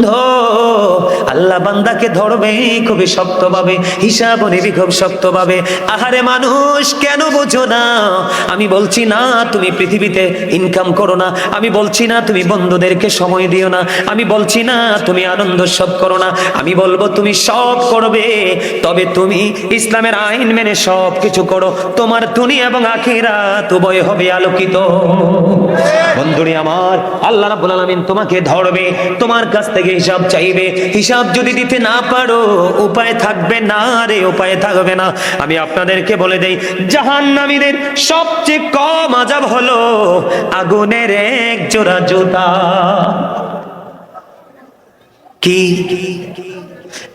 No! আল্লাহ বান্দাকে ধরবে খুবই শক্তভাবে, হিসাব নিবি খুব শক্তভাবে। আহারে মানুষ, কেন বোঝো না? আমি বলছি না, তুমি পৃথিবীতে ইনকাম করো না। আমি বলছি না, তুমি বন্ধুদেরকে সময় দিও না। আমি বলছি না, তুমি আনন্দ সব করো না। আমি বলব, তুমি সব করবে, তবে তুমি ইসলামের আইন মেনে সব কিছু করো। তোমার দুনিয়া এবং আখিরা উভয় হবে আলোকিত। বন্ধুরি আমার, আল্লাহ রাব্বুল আলামিন তোমাকে ধরবে, তোমার কাছ থেকে হিসাব চাইবে। হিসাব যদি দিতে না পারো, উপায় থাকবে না রে, উপায় থাকবে না। আমি আপনাদেরকে বলে দেই, জাহান্নামীদের সবচেয়ে কম আজাব হলো আগুনের এক জোড়া জুতা। কি?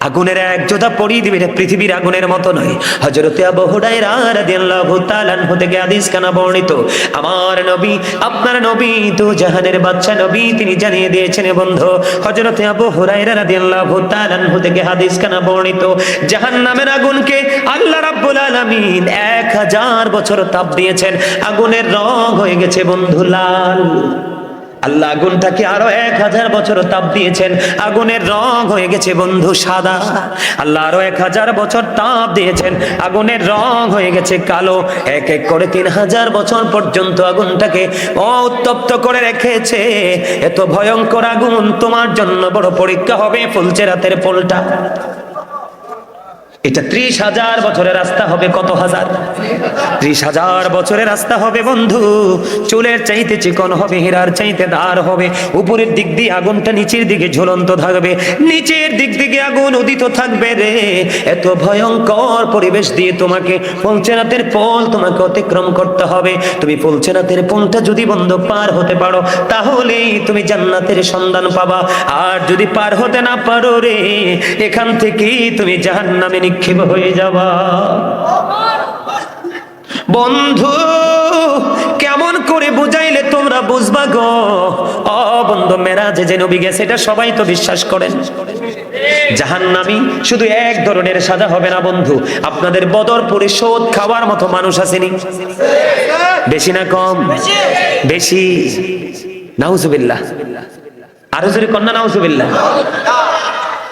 আগুনের এক জোদা পড়িয়ে দিবে, এটা পৃথিবীর আগুনের মতো নয়। হজরতে আবু হুরায়রা রাদিয়াল্লাহু তাআলা আনহু থেকে হাদিস কানা বর্ণিত, আমার নবী, আপনার নবী তো জাহানের বাদশা নবী, তিনি জানিয়ে দিয়েছেন বন্ধু হজরতে আবু হুরায়রা রাদিয়াল্লাহু তাআলা আনহু থেকে হাদিস কানা বর্ণিত, জাহান্নামের আগুনকে আল্লাহ রাব্বুল আলামিন 1000 বছর তাপ দিয়েছেন, আগুনের রং হয়ে গেছে, বন্ধু, লাল। আল্লাহ আগুনটাকে আরও এক হাজার বছর তাপ দিয়েছেন। আগুনের রং হয়ে গেছে বন্ধু সাদা। আল্লাহ আরও এক হাজার বছর তাপ দিয়েছেন। আগুনের রং হয়ে গেছে কালো। এক এক করে তিন হাজার বছর পর্যন্ত আগুনটাকে উত্তপ্ত করে রেখেছে। এত ভয়ঙ্কর আগুন তোমার জন্য বড় পরীক্ষা হবে ফুলছে রাতের পোলটা এটা ত্রিশ হাজার বছরের রাস্তা হবে কত হাজার? ত্রিশ হাজার বছরের রাস্তা হবে বন্ধু। চুলের চাইতে চিকন হবে, হীরার চাইতে দাঁড় হবে। উপরের দিক দিয়ে আগুনটা নিচের দিকে ঝুলন্ত থাকবে। নিচের দিক দিকে আগুন উদিত থাকবে রে। এত ভয়ঙ্কর পরিবেশ দিয়ে তোমাকে পঞ্চনাথের পোল তোমাকে অতিক্রম করতে হবে। তুমি পঞ্চনাথের পোলটা যদি বন্ধ পার হতে পারো, তাহলেই তুমি জান্নাতের সন্ধান পাবা। আর যদি পার হতে না পারো রে, এখান থেকেই তুমি জাহান্নামে নিক্ষেপ হয়ে যাবা। বন্ধু, কেমন করে বুঝাইলে তোমরা বুঝবা গো? অ বন্ধু মেরাজে, যে নবী গেছে, এটা সবাই তো বিশ্বাস করেন। জাহান্নামী শুধু এক ধরনের সাজা হবে না বন্ধু। আপনাদের বদর পরিশোধ খাওয়ার মতো মানুষ আসেনি। বেশি না কম? বেশি। নাউজুবিল্লাহ। আরও জোরে কন্যা নাউজুবিল্লাহ।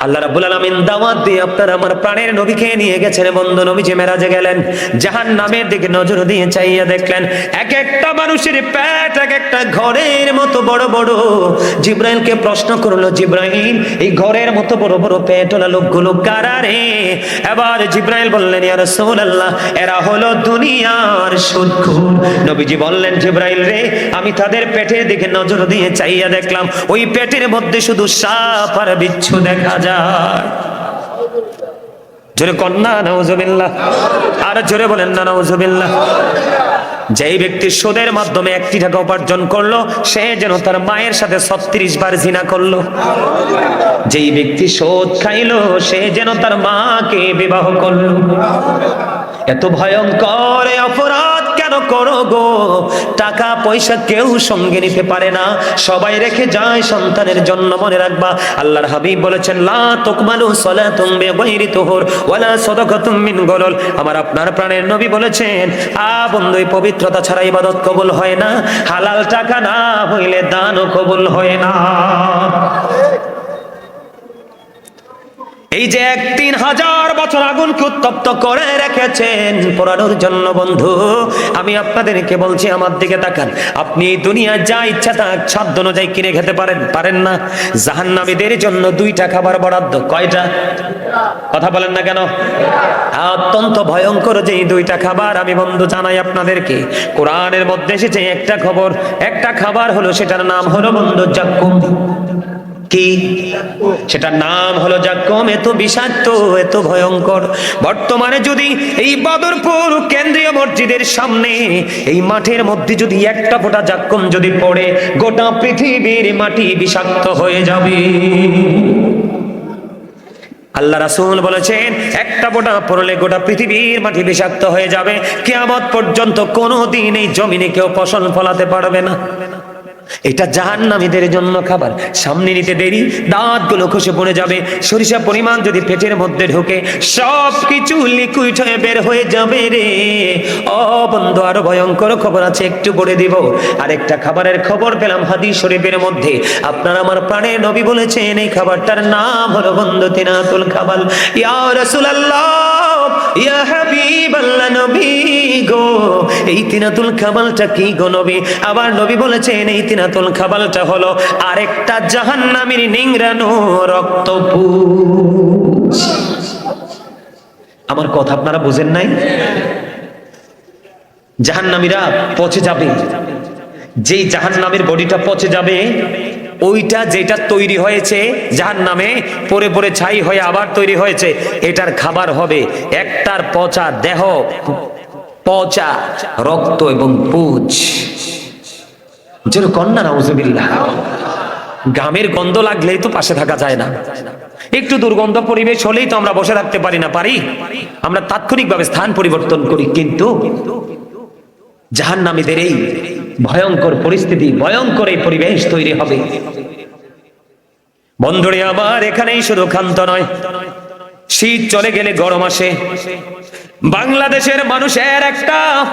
আল্লাহ রাব্বুল আলামিন দাওয়াত দিয়ে আপনার আমার প্রাণের নবীকে নিয়ে গেছেন। বন্ধু যে মেরাজে গেলেন, জাহান্নামের দিকে নজর দিয়ে চাইয়া দেখলেন, এক একটা মানুষের পেট, এক একটা ঘরের মতো বড় বড়। জিব্রাইলকে প্রশ্ন করল, জিব্রাইল, এই ঘরের মতো বড় বড় পেট ওলা লোকগুলো কারা রে? এবার জিব্রাইল বললেন, ইয়া রাসূলুল্লাহ, এরা হলো দুনিয়ার সুদখোর নবীজি বললেন, জিব্রাইল রে, আমি তাদের পেটের দিকে নজর দিয়ে চাইয়া দেখলাম। ওই পেটের মধ্যে শুধু সাপ আর বিচ্ছু দেখা যায়। নাউজুবিল্লাহ। আর জোরে বলেন না যেই ব্যক্তি সুদের মাধ্যমে একটি টাকা উপার্জন করল, সে যেন তার মায়ের সাথে ছত্রিশ বার জিনা করল। যেই ব্যক্তি সুদ খাইলো, সে যেন তার মাকে বিবাহ করল। এত ভয়ঙ্কর অপরাধ। কেন করো গো? টাকা, পয়সা কেউ সঙ্গে নিতে পারে না। সবাই রেখে যায় সন্তানের জন্য, মনে রাখবা। আল্লাহর হাবিব বলেছেন, লা তুকমালু সালাতুম বিগাইরি তুহুর ওয়ালা সাদাকাতুম মিন গলল আমার আপনার প্রাণের নবী বলেছেন, আ বন্ধু পবিত্রতা ছাড়া ইবাদত কবুল হয় না। হালাল টাকা না হইলে দানও কবুল হয় না। এই যে এক তিন হাজার বছর আগুনকে উত্তপ্ত করে রেখেছেন পোড়ানোর জন্য, বন্ধু, আমি আপনাদেরকে বলছি আমার দিকে তাকান। আপনি দুনিয়া যা ইচ্ছা তা সাধ্য অনুযায়ী কিনে খেতে পারেন পারেন না। জাহান্নামীদের জন্য দুইটা খাবার বরাদ্দ। কয়টা? কথা বলেন না কেন? অত্যন্ত ভয়ঙ্কর যে দুইটা খাবার। আমি, বন্ধু, জানাই আপনাদেরকে। কোরআনের মধ্যে এসেছে একটা খবর। একটা খাবার হলো, সেটার নাম হলো, বন্ধু, জাক্কুম। কি? সেটার নাম হলো জাক্কম, এত বিষাক্ত, এত ভয়ঙ্কর। বর্তমানে যদি এই বদরপুর কেন্দ্রীয় মসজিদের সামনে, এই মাঠের মধ্যে যদি একটা ফোঁটা জাক্কম যদি পড়ে, গোটা পৃথিবীর মাটি বিষাক্ত হয়ে যাবে। আল্লাহ রাসুল বলেছেন, একটা ফোঁটা পড়লে গোটা পৃথিবীর মাটি বিষাক্ত হয়ে যাবে। কিয়ামত পর্যন্ত কোনো দিন এই জমিনে কেউ ফসল ফলাতে পারবে না। এটা জাহান্নামীদের জন্য খাবার। সামনে নিতে দেরি দাঁতগুলো খসে পড়ে যাবে, সরিষা পরিমাণ যদি পেটের মধ্যে ঢোকে সব কিছু লিকুইড হয়ে বের হয়ে যাবে রে। বন্ধু আরও ভয়ঙ্কর খবর আছে, একটু পড়ে দিব। আরেকটা খাবারের খবর পেলাম হাদিস শরীফের মধ্যে। আপনার আমার প্রাণে নবী বলেছেন, এই খাবারটার নাম হলো বন্ধু তিনাতুল খাবাল। ইয়া রাসূলুল্লাহ, ইয়া হাবিবাল্লাহ নবী গো, এই তিনাতুল খাবালটা কি গো নবী? আবার নবী বলেছেন, এই তিনাতুল খাবালটা হলো আরেকটা জাহান্নামীর নিংরানো রক্তপুষ আমার কথা আপনারা বুঝেন নাই? জাহান্নামীরা পচে যাবে। যেই জাহান্নামের বডিটা পচে যাবে, ওইটা যেটা তৈরি হয়েছে জাহান নামে পরে পরে ছাই হয়ে আবার তৈরি হয়েছে, এটার খাবার হবে একটার পচা দেহ, পচা রক্ত এবং পুজ। কন্যা গামের গন্ধ লাগলেই তো পাশে থাকা যায় না। একটু দুর্গন্ধ পরিবেশ হলেই তো আমরা বসে থাকতে পারি না, পারি? আমরা তাৎক্ষণিকভাবে স্থান পরিবর্তন করি, কিন্তু জাহান্নামীদের এই ভয়ঙ্কর পরিস্থিতি, ভয়ঙ্কর এই পরিবেশ তৈরি হবে। বন্ধুরে, আবার এখানেই শুধু ক্ষান্ত নয়। শীত চলে গেলে গরম আসে। বাংলাদেশের মানুষের একটা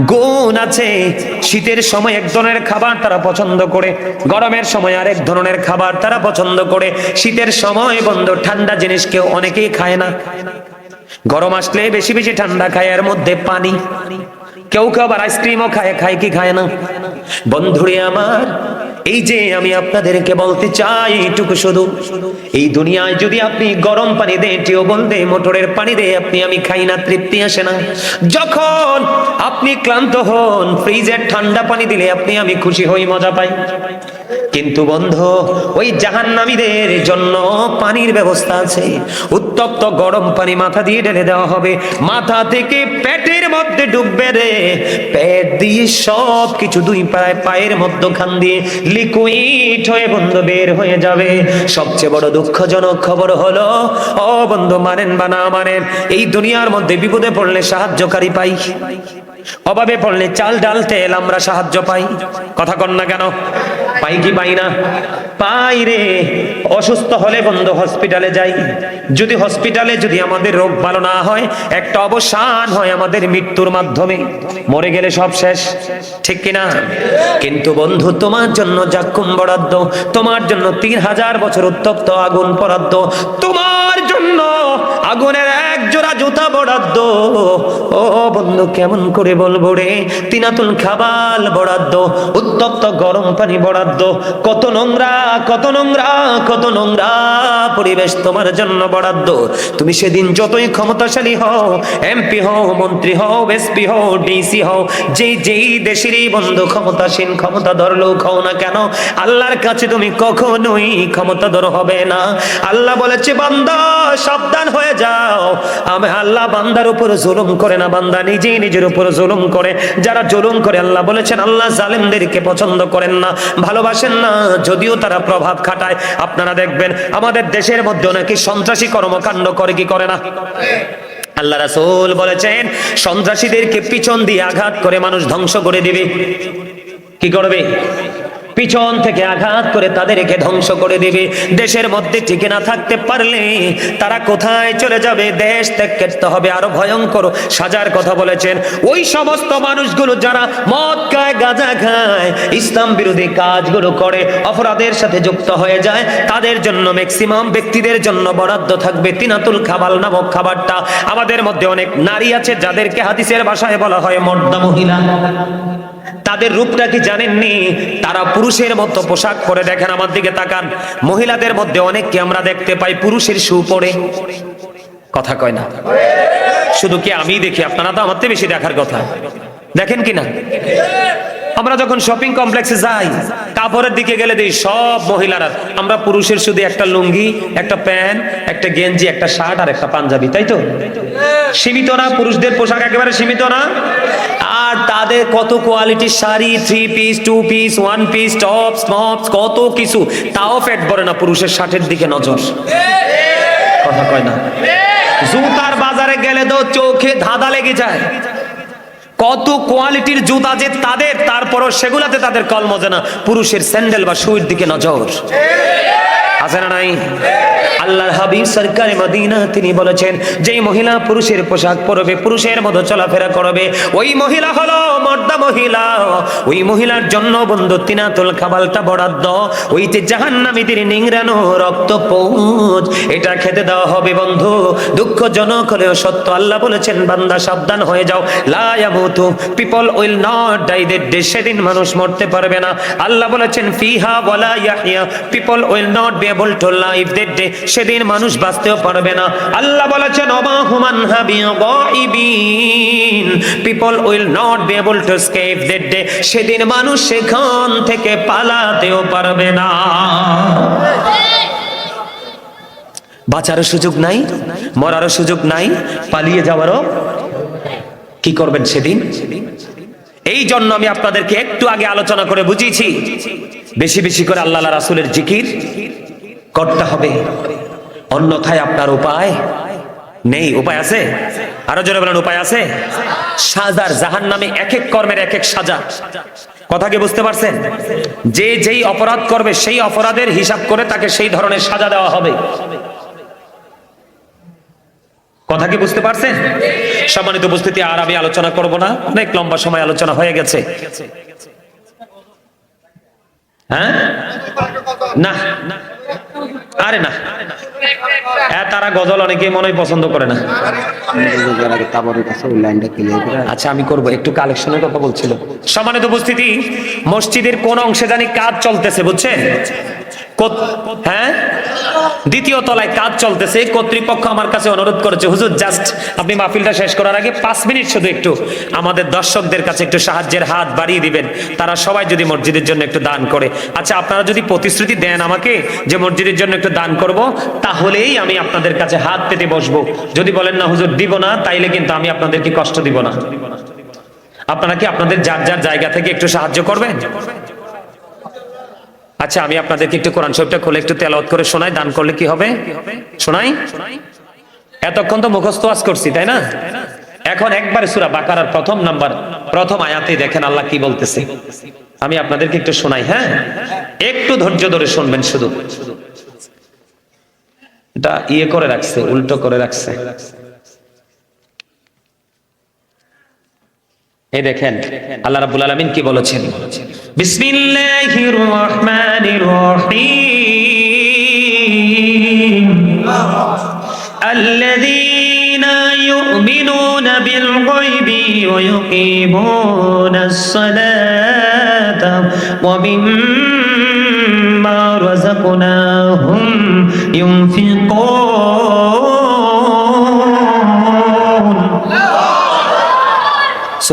গুণ আছে। শীতের সময় এক ধরনের খাবার তারা পছন্দ করে, গরমের সময় আরেক ধরনের খাবার তারা পছন্দ করে। শীতের সময়, বন্ধ, ঠান্ডা জিনিস কেউ অনেকেই খায় না। গরম আসলে বেশি বেশি ঠান্ডা খায়, এর মধ্যে পানি। কেউ কেউ আবার আইসক্রিমও খায় খায় কি খায় না? বন্ধুরে আমার, এই যে আমি আপনাদেরকে বলতে চাই, এইটুকু শুধু। এই দুনিয়ায় যদি আপনি গরম পানি দেন টিউবল দে মোটরের পানি দে আপনি আমি খাই না, তৃপ্তি আসে না। যখন আপনি ক্লান্ত হন, ফ্রিজের ঠান্ডা পানি দিলে আপনি আমি খুশি হই, মজা পাই। কিন্তু বন্ধ, ওই জাহান্নামীদের জন্য পানির ব্যবস্থা আছে। উত্তপ্ত গরম পানি মাথা দিয়ে ঢেলে দেওয়া হবে। মাথা থেকে পেটের মধ্যে ডুববে রে। পেট দিয়ে সব কিছু দুই পায়ে পায়ের মধ্যখান দিয়ে লিকুইড হয়ে বন্ধ বের হয়ে যাবে। সবচেয়ে বড় দুঃখজনক খবর হলো, ও বন্ধু মানেন বা না মানেন, এই দুনিয়ার মধ্যে বিপদে পড়লে সাহায্যকারী পাই। অভাবে পড়লে চাল ডাল তেল আমরা সাহায্য পাই। কথা কন না কেন? পাই কি পাই না? পাই রে, অসুস্থ হলে বন্ধু হসপিটালে যাই। যদি হসপিটালে যদি আমাদের রোগ ভালো না হয়, একটা অবসান হয় আমাদের মৃত্যুর মাধ্যমে। মরে গেলে সব শেষ, ঠিক কিনা? কিন্তু বন্ধু, তোমার জন্য জাক্কুম বরাদ্দ, তোমার জন্য তিন হাজার বছর উত্তপ্ত আগুন বরাদ্দ, তোমার জন্য আগুনের এক জোড়া জুতা বরাদ্দ। ও বন্ধু, কেমন করে বলব রে? তিনাতুল খাবাল বরাদ্দ, উত্তপ্ত গরম পানি বরাদ্দ কত নোংরা কত নোংরা কত নোংরা পরিবেশ তোমার জন্য বরাদ্দ। তুমি সেদিন যতই ক্ষমতাশালী হও, এমপি হও, মন্ত্রী হও, এসপি হও, ডিসি হও, যেই যেই দেশেরই বন্ধু ক্ষমতাসীন, ক্ষমতাধর লোক হও না কেন, আল্লাহর কাছে তুমি কখনোই ক্ষমতাধর হবে না। আল্লাহ বলেছে, বান্দা, সাবধান হয়ে যাও। আমি আল্লাহ বান্দার উপর জুলুম করে না, বান্দা নিজেই নিজের উপর জুলুম করে। যারা জুলুম করে, আল্লাহ বলেছেন, আল্লাহ জালেমদেরকে পছন্দ করেন না। ভালোবাসেন না, যদিও তারা প্রভাব খাটায়। আপনারা দেখবেন, আমাদের দেশের মধ্যে নাকি সন্ত্রাসী কর্মকাণ্ড করে কি করে না? আল্লাহ রাসূল বলেছেন, সন্ত্রাসীদেরকে পিছন দিয়ে আঘাত করে মানুষ ধ্বংস করে দিবে। কি করবে? পিছন থেকে আঘাত করে তাদেরকে ধ্বংস করে দিবে। দেশের মধ্যে টিকে না থাকতে পারলে তারা কোথায় চলে যাবে? দেশ ত্যাগ করতে হবে। আরও ভয়ঙ্কর সাজার কথা বলেছেন। ওই সমস্ত মানুষগুলো যারা মদ খায়, গাঁজা খায়, ইসলাম বিরোধী কাজগুলো করে, অপরাধের সাথে যুক্ত হয়ে যায়, তাদের জন্য ম্যাক্সিমাম ব্যক্তিদের জন্য বরাদ্দ থাকবে। তিনাতুল খাবাল নামক খাবারটা। আমাদের মধ্যে অনেক নারী আছে যাদেরকে হাদিসের ভাষায় বলা হয় মর্দা মহিলা। তাদের রূপটা কি জানেননি? তারা পুরুষের মতো পোশাক পরে দেখেন, আমার দিকে তাকান। মহিলাদের মধ্যে অনেককে আমরা দেখতে পাই পুরুষের শু পরে। কথা কয় না। শুধু কি আমি দেখি? আপনারা তো আমার বেশি দেখার কথা। দেখেন কি না? আমরা যখন শপিং কমপ্লেক্সে যাই, কাপড়ের দিকে গেলে দিই সব মহিলারা, আমরা পুরুষের শুধু একটা লুঙ্গি, একটা প্যান্ট, একটা গেঞ্জি, একটা শার্ট আর একটা পাঞ্জাবি, তাই তো? সীমিত না? পুরুষদের পোশাক একেবারে সীমিত না? আর তাদের কত কোয়ালিটির sari three piece two piece one piece tops mops কত কিছু, তাও ফ্যাট পড়ে না পুরুষের শার্টের দিকে নজর। কথা কয় না। জুতার বাজারে গেলে তো চোখে ধাঁধা লেগে যায়। কত কোয়ালিটির জুতা যে তাদের, তারপরও সেগুলাতে তাদের কল মজে না, পুরুষের স্যান্ডেল বা শুয়ের দিকে নজর। আছে না নাই? আল্লাহর হাবিব সরকারে মদিনা, তিনি বলেছেন, যেই মহিলা পুরুষের পোশাক পরবে, পুরুষের মতো চলাফেরা করবে, ওই মহিলা হলো মর্দা মহিলা। ওই মহিলার জন্য বন্ধু তিনাতুল খাবালটা বরাদ্দ। ওই যে জাহান্নামীদের নিংরানো রক্ত পৌঁছ এটা খেতে দেওয়া হবে বন্ধু। দুঃখজনক হলেও সত্য, আল্লাহ বলেছেন, বান্দা সাবধান হয়ে যাও। লা ইয়ামুতু, people will not die they সেদিন মানুষ মরতে পারবে না। আল্লাহ বলেছেন, ফিহা ওয়ালা ইয়াহইয়া, people will not be able to live day. সেদিন মানুষ বাঁচতেও পারবে না। আল্লাহ বলেছেন people will not be able to escape that day সেদিন মানুষ সেখান থেকে পালাতেও পারবে না। বাঁচারও সুযোগ নাই, মরারও সুযোগ নাই, পালিয়ে যাওয়ারও কি করবেন সেদিন? এই জন্য আমি আপনাদেরকে একটু আগে আলোচনা করে বুঝিয়েছি। বেশি বেশি করে আল্লাহ রাসুলের জিকির করতে হবে। অন্যথায় আপনার উপায় নেই। উপায় আছে? আরও জোরে বলেন, উপায় আছে? সাজার জাহান নামে এক এক কর্মের এক এক সাজা। কথা কি বুঝতে পারছেন? যে যেই অপরাধ করবে, সেই অপরাধের হিসাব করে তাকে সেই ধরনের সাজা দেওয়া হবে। কথা কি বুঝতে পারছেন? সম্মানিত উপস্থিতি, আর আমি আলোচনা করব না। অনেক লম্বা সময় আলোচনা হয়ে গেছে। হ্যাঁ? না। আরে না। হ্যাঁ তারা গজল অনেকে মনে পছন্দ করে না। আচ্ছা আমি করব। একটু কালেকশনের কথা বলছিল সম্মানিত উপস্থিতি, মসজিদের কোন অংশে জানি কাজ চলতেছে, বুঝছেন? হ্যাঁ? দ্বিতীয় তলায় কাজ চলতেছে। কর্তৃপক্ষ আমার কাছে অনুরোধ করেছে, হুজুর জাস্ট আপনি মাহফিলটা শেষ করার আগে পাঁচ মিনিট শুধু একটু আমাদের দর্শকদের কাছে একটু সাহায্যের হাত বাড়িয়ে দিবেন। তারা সবাই যদি মসজিদের জন্য একটু দান করে। আচ্ছা আপনারা যদি প্রতিশ্রুতি দেন আমাকে যে মসজিদের জন্য একটু দান করব, তাহলেই আমি আপনাদের কাছে হাত পেতে বসবো। যদি বলেন, না, হুজুর, দিব না, তাইলে কিন্তু আমি আপনাদেরকে কষ্ট দিব না। আপনারা কি আপনাদের যার যার জায়গা থেকে একটু সাহায্য করবেন? আচ্ছা আমি আপনাদেরকে একটু কোরআন শরীফটা খুলে একটু তেলাওয়াত করে শোনাই, দান করলে কি হবে? শোনাই? এতক্ষণ তো মুখস্থ ওয়াজ করছি, তাই না? এখন একবারে সূরা বাকারার প্রথম নাম্বার, প্রথম আয়াতে দেখেন আল্লাহ কি বলতেছে। আমি আপনাদেরকে একটু শোনাই হ্যাঁ? একটু ধৈর্য ধরে শুনবেন শুধু। এটা ইয়ে করে রাখছে, উল্টো করে রাখছে। এই দেখেন, আল্লাহ রাব্বুল আলামিন কি বলেছেন? بسم الله الرحمن الرحيم. الذين يؤمنون بالغيب ويقيمون الصلاة ومما رزقناهم ينفقون.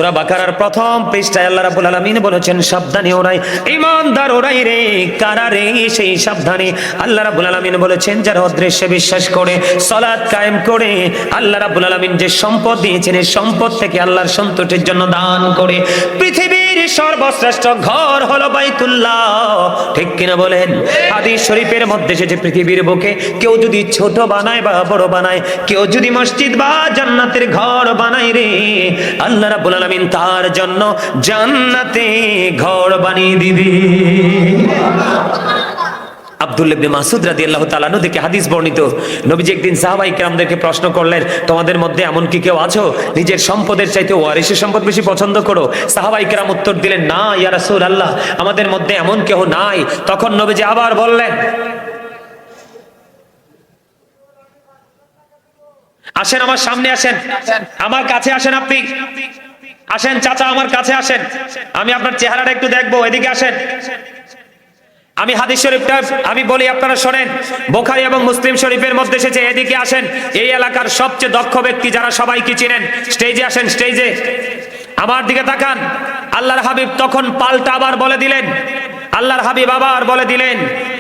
সূরা বাকারার প্রথম পৃষ্ঠায় আল্লাহ রাব্বুল আলামিন বলেছেন সাবধানে ওরাই ঈমানদার ওরাই রে, কারা রে সেই সাবধানে? আল্লাহ রাব্বুল আলামিন বলেছেন, যারা অদৃশ্যে বিশ্বাস করে, সালাত কায়েম করে, আল্লাহ রাব্বুল আলামিন যে সম্পদ দিয়েছেন এই সম্পদ থেকে আল্লাহর সন্তুষ্টির জন্য দান করে। পৃথিবীর সর্বশ্রেষ্ঠ ঘর হলো বাইতুল্লাহ। ঠিক কিনা বলেন? হাদিস শরীফের মধ্যে এসেছে পৃথিবীর বুকে কেউ যদি ছোট বানায় বা বড় বানায়, কেউ যদি মসজিদ বা জান্নাতের ঘর বানায় রে, আল্লাহ রাব্বুল আলামিন তার জন্য জান্নাতে ঘর বানিয়ে দিবে। আব্দুল্লাহ মাসুদ রাদিয়াল্লাহু তাআলা আনহু থেকে হাদিস বর্ণিত। নবীজি একদিন সাহাবায়ে কেরামদেরকে প্রশ্ন করলেন, তোমাদের মধ্যে এমন কি কেউ আছো? নিজের সম্পদের চাইতে ওয়ারিসের সম্পদ বেশি পছন্দ করো। সাহাবায়ে কেরাম উত্তর দিলেন, না, ইয়া রাসূলুল্লাহ, আমাদের মধ্যে এমন কেউ নাই। তখন নবীজি আবার বললেন, আসেন আমার সামনে, আসেন। আমার কাছে আসেন আপনি। আসেন, চাচা আমার কাছে আসেন। আমি আপনার চেহারাটা একটু দেখব, এদিকে আসেন। আমি হাদিস শরীফটা, আমি বলি আপনারা শোনেন, বোখারি এবং মুসলিম শরীফের মধ্যে এসেছে, এদিকে আসেন, এই এলাকার সবচেয়ে দক্ষ ব্যক্তি যারা সবাই কি চিনেন, স্টেজে আসেন, স্টেজে। আমার দিকে তাকান, আল্লাহর হাবিব তখন পাল্টা আবার বলে দিলেন, আল্লাহর হাবিব আবার বলে দিলেন,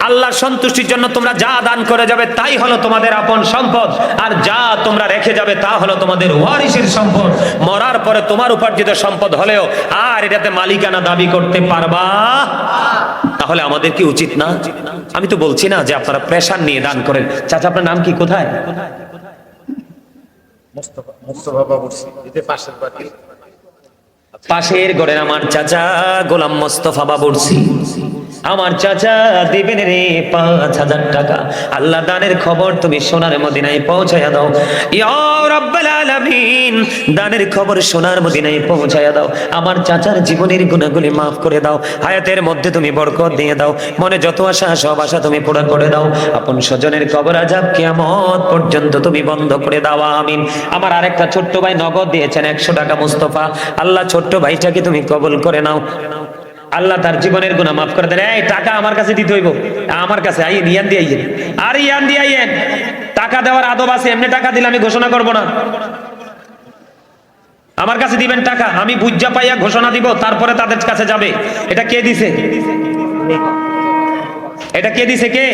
আল্লাহর সন্তুষ্টির জন্য তোমরা যা দান করে যাবে তাই হলো তোমাদের আপন সম্পদ, আর যা তোমরা রেখে যাবে তা হলো তোমাদের ওয়ারিসের সম্পদ। মরার পরে তোমার উপার্জিত সম্পদ হলেও আর এটাতে মালিকানা দাবি করতে পারবা? তাহলে আমাদের কি উচিত না? আমি তো বলছি না যে আপনারা প্রেশার নিয়ে দান করেন। চাচা আপনার নাম কি? কোথায়? পাশের গড়ের আমার চাচা গোলাম মোস্তফা বাবুরসি আমার চাচা দিবেন রে পাঁচ হাজার টাকা। আল্লাহ দানের খবর তুমি সোনার মদিনায় পৌঁছায়া দাও। রাব্বাল দানের খবর সোনার মদিনায় পৌঁছায়া দাও। আমার চাচার জীবনের গুণাগুলি মাফ করে দাও। হায়াতের মধ্যে তুমি বরকত দিয়ে দাও। মনে যত আশা, সব আশা তুমি পূরণ করে দাও। আপন স্বজনের কবর আজাব কিয়ামত পর্যন্ত তুমি বন্ধ করে দাও। আমিন। আমার আরেকটা ছোট্ট ভাই নগদ দিয়েছেন একশো টাকা মুস্তফা। আল্লাহ ছোট্ট ভাইটাকে তুমি কবল করে নাও। আল্লাহ তার জীবনের গুণা মাফ করে দেন। এই টাকা আমার কাছে দিতে হইব। আমার কাছে আইন ইয়ান দিয়ে আইয়েন। আর ইয়ান দিয়ে আইয়েন। টাকা দেওয়ার আদব আছে, এমনি টাকা দিলে আমি ঘোষণা করব না। আমার কাছে দিবেন টাকা, আমি বুঝা পাইয়া ঘোষণা দিব, তারপরে তাদের কাছে যাবে। এটা কে দিছে? এটা কে দিছে কে?